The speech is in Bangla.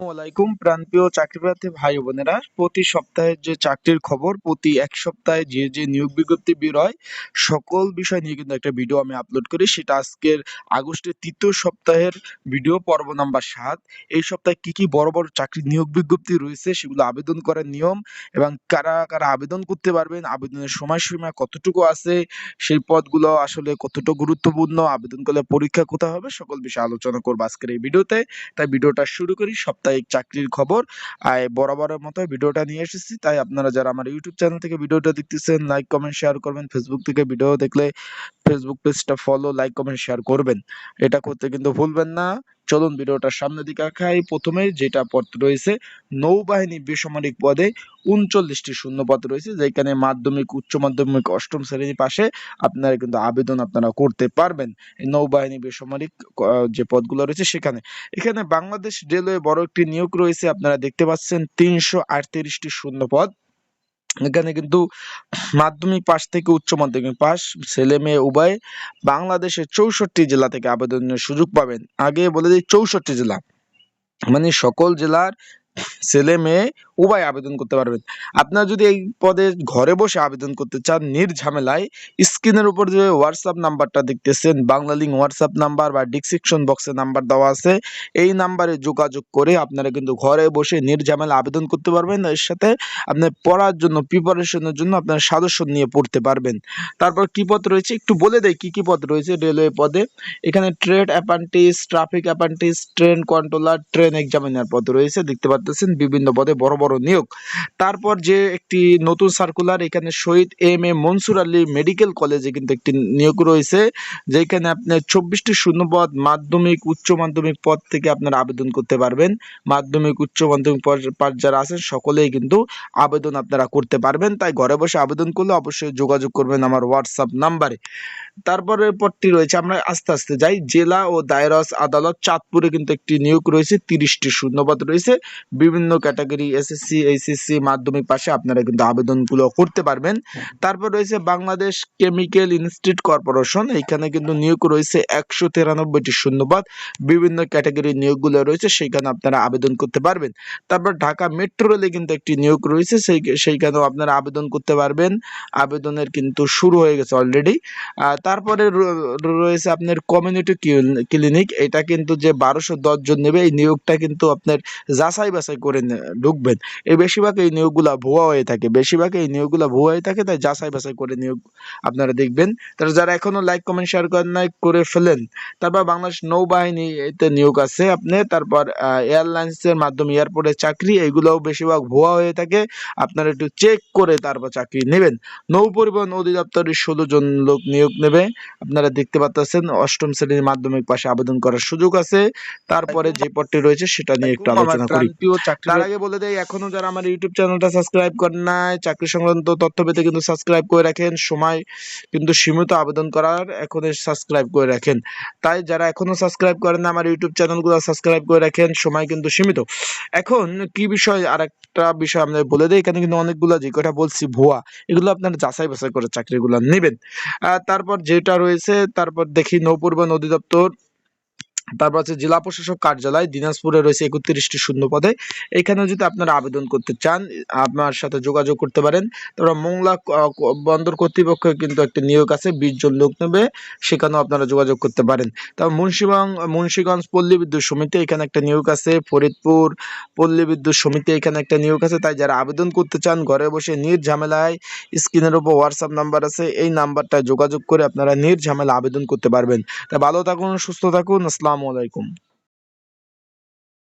আসসালামাইকুম প্রাণপ্রিয় চাকরিপ্রার্থী ভাই বোনেরা। প্রতি সপ্তাহে যে চাকরির খবর, প্রতি এক সপ্তাহে যে যে নিয়োগ বিজ্ঞপ্তি বের হয়, সকল বিষয় নিয়ে কিন্তু একটা ভিডিও আমি আপলোড করি। সেটা আজকের আগস্টের তৃতীয় সপ্তাহের ভিডিও, পর্ব নাম্বার সাত। এই সপ্তাহে কি কি বড় বড় চাকরি নিয়োগ বিজ্ঞপ্তি রয়েছে, সেগুলো আবেদন করার নিয়ম এবং কারা কারা আবেদন করতে পারবেন, আবেদনের সময়সীমা কতটুকু আছে, সেই পদগুলো আসলে কতটুকু গুরুত্বপূর্ণ, আবেদন করলে পরীক্ষা কোথায় হবে, সকল বিষয়ে আলোচনা করব আজকের এই ভিডিওতে। তাই ভিডিওটা শুরু করি সাপ্তাহিক চাকরির খবর। আর বরাবরের মতো ভিডিওটা নিয়ে এসেছি। তাই আপনারা যারা আমার ইউটিউব চ্যানেল থেকে ভিডিওটা দেখতেছেন লাইক কমেন্ট শেয়ার করবেন। ফেসবুক থেকে ভিডিও দেখলে ফেসবুক পেজটা ফলো লাইক কমেন্ট শেয়ার করবেন। এটা করতে কিন্তু ভুলবেন না। চলুন ভিডিওটার সামনে দিকে আঁকাই। প্রথমে যেটা পদ রয়েছে, নৌবাহিনী বেসামরিক পদে উনচল্লিশটি শূন্য পদ রয়েছে, যেখানে মাধ্যমিক, উচ্চ মাধ্যমিক, অষ্টম শ্রেণির পাশে আপনারা কিন্তু আবেদন আপনারা করতে পারবেন। নৌবাহিনী বেসামরিক যে পদগুলো রয়েছে সেখানে। এখানে বাংলাদেশ রেলওয়ে বড় একটি নিয়োগ রয়েছে, আপনারা দেখতে পাচ্ছেন তিনশো আটত্রিশটি শূন্য পদ। এখানে কিন্তু মাধ্যমিক পাশ থেকে উচ্চ মাধ্যমিক পাস ছেলে মেয়ে উভয় বাংলাদেশের চৌষট্টি জেলা থেকে আবেদনের সুযোগ পাবেন। আগে বলে দিই চৌষট্টি জেলা। মানে সকল জেলার ছেলে মেয়ে উভয় আবেদন করতে পারবেন। আপনারা যদি এই পদে ঘরে বসে আবেদন করতে চান নির্ঝামেলায় স্ক্রিনের উপর যে হোয়াটসঅ্যাপ নাম্বারটা দেখতেছেন বাংলা লিঙ্ক হোয়াটসঅ্যাপ নাম্বার বা ডিসক্রিপশন বক্সে নাম্বার দেওয়া আছে, এই নাম্বারে যোগাযোগ করে আপনারা কিন্তু ঘরে বসে নির্ঝামেলা আবেদন করতে পারবেন। এর সাথে আপনার পড়ার জন্য প্রিপারেশনের জন্য আপনার সদস্য নিয়ে পড়তে পারবেন। তারপর কি পদ রয়েছে? একটু বলে দেয় কি কি পদ রয়েছে রেলওয়ে পদে। এখানে trade apprentice traffic apprentice train controller train examiner পদ রয়েছে। দেখতে পাচ্ছেন বিভিন্ন পদে বড় বড় নিয়োগ। তারপর যে একটি নতুন সার্কুলার এখানে Shahid M A Mansur Ali medical কলেজে কিন্তু একটি নিয়োগ রয়েছে, যেখানে আপনার চব্বিশটি শূন্যপদ মাধ্যমিক, উচ্চ মাধ্যমিক পদ থেকে আপনারা আবেদন করতে পারবেন। মাধ্যমিক, উচ্চ মাধ্যমিক পদ- যারা আছেন, সকলেই কিন্তু আবেদন আপনারা করতে পারবেন। তাই ঘরে বসে আবেদন করলে অবশ্যই যোগাযোগ করবেন আমার হোয়াটসঅ্যাপ নাম্বারে তারপরে পরটি রয়েছে, আমরা আস্তে আস্তে যাই। জেলা ও দায়রাস আদালত চাঁদপুরে কিন্তু একটি নিয়োগ রয়েছে, তিরিশটি শূন্যপদ রয়েছে। বিভিন্ন ক্যাটাগরি এসএসসি, এইচএসসি মাধ্যমিক পাশে আপনারা কিন্তু আবেদনগুলো করতে পারবেন। তারপর রয়েছে বাংলাদেশ কেমিক্যাল ইনস্টিটিউট কর্পোরেশন এখানে কিন্তু নিয়োগ রয়েছে একশো তিরানব্বইটি শূন্যপদ। বিভিন্ন ক্যাটাগরি নিয়োগগুলো রয়েছে, সেইখানে আপনারা আবেদন করতে পারবেন। তারপর ঢাকা মেট্রো রেলে কিন্তু একটি নিয়োগ রয়েছে, সেই সেইখানেও আপনারা আবেদন করতে পারবেন। আবেদনের কিন্তু শুরু হয়ে গেছে অলরেডি। তারপরে রয়েছে আপনার কমিউনিটি ক্লিনিক এটা কিন্তু যে বারোশো জন নেবে, এই নিয়োগটা কিন্তু আপনার যাচাই বাছাই করে ঢুকবেন। এই বেশিরভাগ এই নিয়োগগুলো ভুয়া হয়ে থাকে। বেশিরভাগ এই নিয়োগগুলো ভুয়া হয়ে থাকে, তাই যাচাই বাছাই করে নিয়োগ আপনারা দেখবেন। তারা যারা এখনও লাইক কমেন্ট শেয়ার করেন নাই, করে ফেলেন। তারপর বাংলাদেশ নৌবাহিনী এতে নিয়োগ আছে আপনি। তারপর এয়ারলাইন্সের মাধ্যমে এয়ারপোর্টের চাকরি এগুলোও বেশিরভাগ ভুয়া হয়ে থাকে। আপনারা একটু চেক করে তারপর চাকরি নেবেন। নৌ পরিবহন অধিদপ্তরের ষোলো জন লোক নিয়োগ নেবে। আপনারা দেখতে পাচ্ছেন অষ্টম শ্রেণির মাধ্যমিক পাশে আবেদন করার সুযোগ আছে। তারপরে যে পদটি রয়েছে সেটা নিয়ে একটু আলোচনা করি। তার আগে বলে দেই এখনও যারা আমার ইউটিউব চ্যানেলটা সাবস্ক্রাইব করেন নাই চাকরি সংক্রান্ত তথ্য পেতে কিন্তু সাবস্ক্রাইব করে রাখেন। সময় কিন্তু সীমিত আবেদন করার এখন সাবস্ক্রাইব করে রাখেন। তাই যারা এখনও সাবস্ক্রাইব করেন না আমার ইউটিউব চ্যানেলগুলো সাবস্ক্রাইব করে রাখেন। সময় কিন্তু সীমিত। এখন কি বিষয় আর একটা বিষয় আমরা বলে দেই এখানে কিন্তু অনেকগুলো যে কথা বলছি ভুয়া এগুলো আপনারা যাচাই বাছাই করে চাকরিগুলো নেবেন। আহ, তারপর যেটা রয়েছে তারপর দেখি নৌপরিবহন অধিদপ্তর। তারপর হচ্ছে জেলা প্রশাসক কার্যালয়, দিনাজপুরে রয়েছে একত্রিশটি শূন্য পদে এখানেও যদি আপনারা আবেদন করতে চান আপনার সাথে যোগাযোগ করতে পারেন। তারপর মোংলা বন্দর কর্তৃপক্ষ কিন্তু একটা নিয়োগ আছে, বিশ জন লোক নেবে, সেখানেও আপনারা যোগাযোগ করতে পারেন। তারপর মুন্সিগঞ্জ মুন্সিগঞ্জ পল্লী বিদ্যুৎ সমিতি, এখানে একটা নিয়োগ আছে। ফরিদপুর পল্লী বিদ্যুৎ সমিতি, এখানে একটা নিয়োগ আছে। তাই যারা আবেদন করতে চান, ঘরে বসে নির্ঝামেলায় স্ক্রিনের উপর হোয়াটসঅ্যাপ নাম্বার আছে, এই নাম্বারটা যোগাযোগ করে আপনারা নির্ঝামেলা আবেদন করতে পারবেন। তা ভালো থাকুন, সুস্থ থাকুন আসসালামু আলাইকুম।